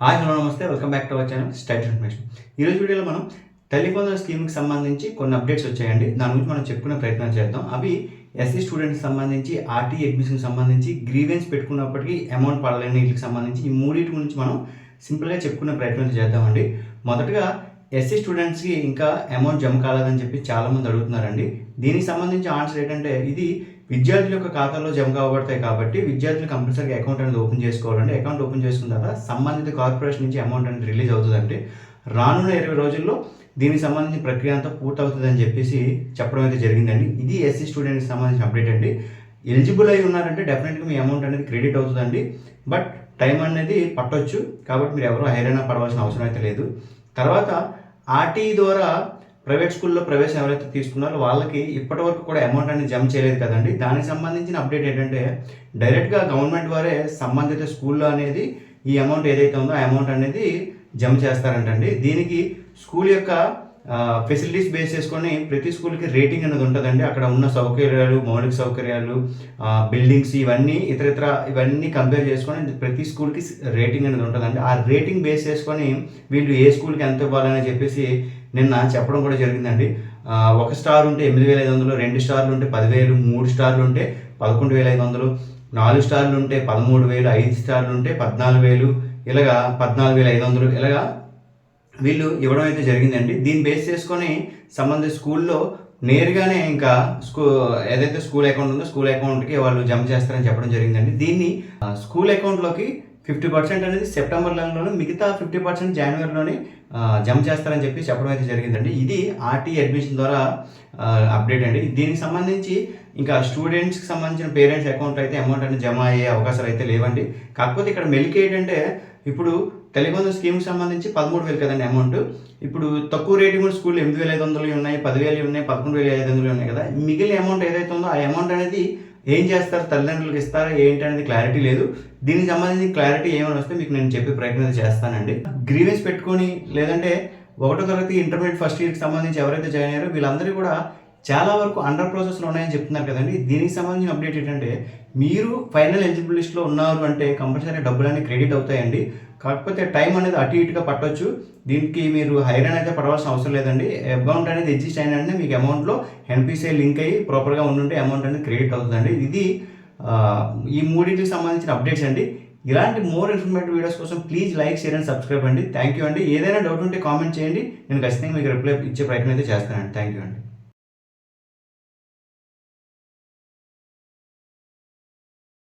Hi hello నమస్తే. Welcome back to our channel state information ఈరోజు వీడియోలో మనం టెలిఫోన్ స్కీమ్కి సంబంధించి కొన్ని అప్డేట్స్ వచ్చాయండి. దాని గురించి మనం చెప్పుకునే ప్రయత్నం చేద్దాం. అవి ఎస్సీ స్టూడెంట్స్ సంబంధించి ఆర్టీ అడ్మిషన్కి సంబంధించి గ్రీవెన్స్ పెట్టుకున్నప్పటికీ అమౌంట్ పడలేని వీటికి సంబంధించి ఈ మూడింటి గురించి మనం సింపుల్గా చెప్పుకునే ప్రయత్నం చేద్దామండి. మొదటగా ఎస్సీ స్టూడెంట్స్కి ఇంకా అమౌంట్ జమ కాలేదని చెప్పి చాలామంది అడుగుతున్నారండి. దీనికి సంబంధించి ఆన్సర్ ఏంటంటే ఇది విద్యార్థుల యొక్క ఖాతాలో జమ కాబడతాయి కాబట్టి విద్యార్థులు కంపల్సరీగా అకౌంట్ అనేది ఓపెన్ చేసుకోవాలండి. అకౌంట్ ఓపెన్ చేసుకున్న తర్వాత సంబంధిత కార్పొరేషన్ నుంచి అమౌంట్ అనేది రిలీజ్ అవుతుందండి. రానున్న ఇరవై రోజుల్లో దీనికి సంబంధించిన ప్రక్రియ అంతా పూర్తవుతుందని చెప్పేసి చెప్పడం అయితే జరిగిందండి. ఇది ఎస్సీ స్టూడెంట్కి సంబంధించిన అప్డేట్ అండి. ఎలిజిబుల్ అయి ఉన్నారంటే డెఫినెట్గా మీ అమౌంట్ అనేది క్రెడిట్ అవుతుందండి. బట్ టైం అనేది పట్టొచ్చు. కాబట్టి మీరు ఎవరు హైరాణ పడవలసిన అవసరం అయితే లేదు. తర్వాత ఆర్టీ ద్వారా ప్రైవేట్ స్కూల్లో ప్రవేశం ఎవరైతే తీసుకున్నారో వాళ్ళకి ఇప్పటి వరకు కూడా అమౌంట్ అనేది జమ చేయలేదు కదండి. దానికి సంబంధించిన అప్డేట్ ఏంటంటే డైరెక్ట్గా గవర్నమెంట్ వారే సంబంధిత స్కూల్లో అనేది ఈ అమౌంట్ ఏదైతే ఉందో ఆ అమౌంట్ అనేది జమ చేస్తారంటండి. దీనికి స్కూల్ యొక్క ఫెసిలిటీస్ బేస్ చేసుకొని ప్రతి స్కూల్కి రేటింగ్ అనేది ఉంటుందండి. అక్కడ ఉన్న సౌకర్యాలు మౌలిక సౌకర్యాలు బిల్డింగ్స్ ఇవన్నీ ఇతర ఇతర ఇవన్నీ కంపేర్ చేసుకొని ప్రతి స్కూల్కి రేటింగ్ అనేది ఉంటుందండి. ఆ రేటింగ్ బేస్ చేసుకొని వీళ్ళు ఏ స్కూల్కి ఎంత ఇవ్వాలని చెప్పేసి నిన్న చెప్పడం కూడా జరిగిందండి. ఒక స్టార్ ఉంటే ఎనిమిది వేల ఐదు వందలు రెండు స్టార్లు ఉంటే పదివేలు మూడు స్టార్లు ఉంటే పదకొండు వేల ఐదు వందలు నాలుగు స్టార్లు ఉంటే పదమూడు వేలు ఐదు స్టార్లు ఉంటే పద్నాలుగు వేలు ఇలాగా పద్నాలుగు వేల ఐదు వందలు ఇలాగా వీళ్ళు ఇవ్వడం అయితే జరిగిందండి. దీన్ని బేస్ చేసుకొని సంబంధిత స్కూల్లో నేరుగానే ఇంకా స్కూ ఏదైతే స్కూల్ అకౌంట్ ఉందో స్కూల్ అకౌంట్కి వాళ్ళు జమ చేస్తారని చెప్పడం జరిగిందండి. దీన్ని స్కూల్ అకౌంట్లోకి ఫిఫ్టీ పర్సెంట్ అనేది సెప్టెంబర్ నెలలోనే మిగతా ఫిఫ్టీ పర్సెంట్ జనవరిలోనే జమ చేస్తారని చెప్పి చెప్పడం అయితే జరిగిందండి. ఇది ఆర్టీ అడ్మిషన్ ద్వారా అప్డేట్ అండి. దీనికి సంబంధించి ఇంకా స్టూడెంట్స్కి సంబంధించిన పేరెంట్స్ అకౌంట్ అయితే అమౌంట్ అనేది జమ అయ్యే అవకాశాలు అయితే లేవండి. కాకపోతే ఇక్కడ మెలిక ఏంటంటే ఇప్పుడు టెలిఫోన్ స్కీమ్కి సంబంధించి పదమూడు వేలు కదండి అమౌంట్. ఇప్పుడు తక్కువ రేటింగ్ ఉన్న స్కూల్ ఎనిమిది వేల ఐదు వందలు ఉన్నాయి పదివేలు ఉన్నాయి పదకొండు వేల ఐదు వందలు ఉన్నాయి కదా. మిగిలిన అమౌంట్ ఏదైతే ఉందో ఆ అమౌంట్ అనేది ఏం చేస్తారు తల్లిదండ్రులకు ఇస్తారా ఏంటి అనేది క్లారిటీ లేదు. దీనికి సంబంధించి క్లారిటీ ఏమైనా వస్తే మీకు నేను చెప్పే ప్రయత్నం చేస్తానండి. గ్రీవెన్స్ పెట్టుకొని లేదంటే ఒకటో తరగతి ఇంటర్మీడియట్ ఫస్ట్ ఇయర్కి సంబంధించి ఎవరైతే జాయిన్ అయ్యారో వీళ్ళందరూ కూడా చాలా వరకు అండర్ ప్రాసెస్లో ఉన్నాయని చెప్తున్నారు కదండి. దీనికి సంబంధించిన అప్డేట్ ఏంటంటే మీరు ఫైనల్ ఎలిజిబుల్ లిస్ట్లో ఉన్నారు అంటే కంపల్సరీ డబ్బులు అనేవి క్రెడిట్ అవుతాయండి. కాకపోతే టైం అనేది అటు ఇటుగా పట్టవచ్చు దీనికి మీరు హైరాన్ అయితే పడవలసిన అవసరం లేదండి. అమౌంట్ అనేది ఎగ్జిస్ట్ అయినంటే మీకు అమౌంట్లో ఎన్పిసిఐ లింక్ అయ్యి ప్రాపర్గా ఉండుంటే అమౌంట్ అనేది క్రియేట్ అవుతుందండి. ఇది ఈ మూడింటికి సంబంధించిన అప్డేట్స్ అండి. ఇలాంటి మోర్ ఇన్ఫర్మేటివ్ వీడియోస్ కోసం please like share and subscribe అండి. థ్యాంక్ యూ అండి. ఏదైనా డౌట్ ఉంటే కామెంట్ చేయండి. నేను ఖచ్చితంగా మీకు రిప్లై ఇచ్చే ప్రయత్నం అయితే చేస్తానండి. థ్యాంక్ యూ అండి.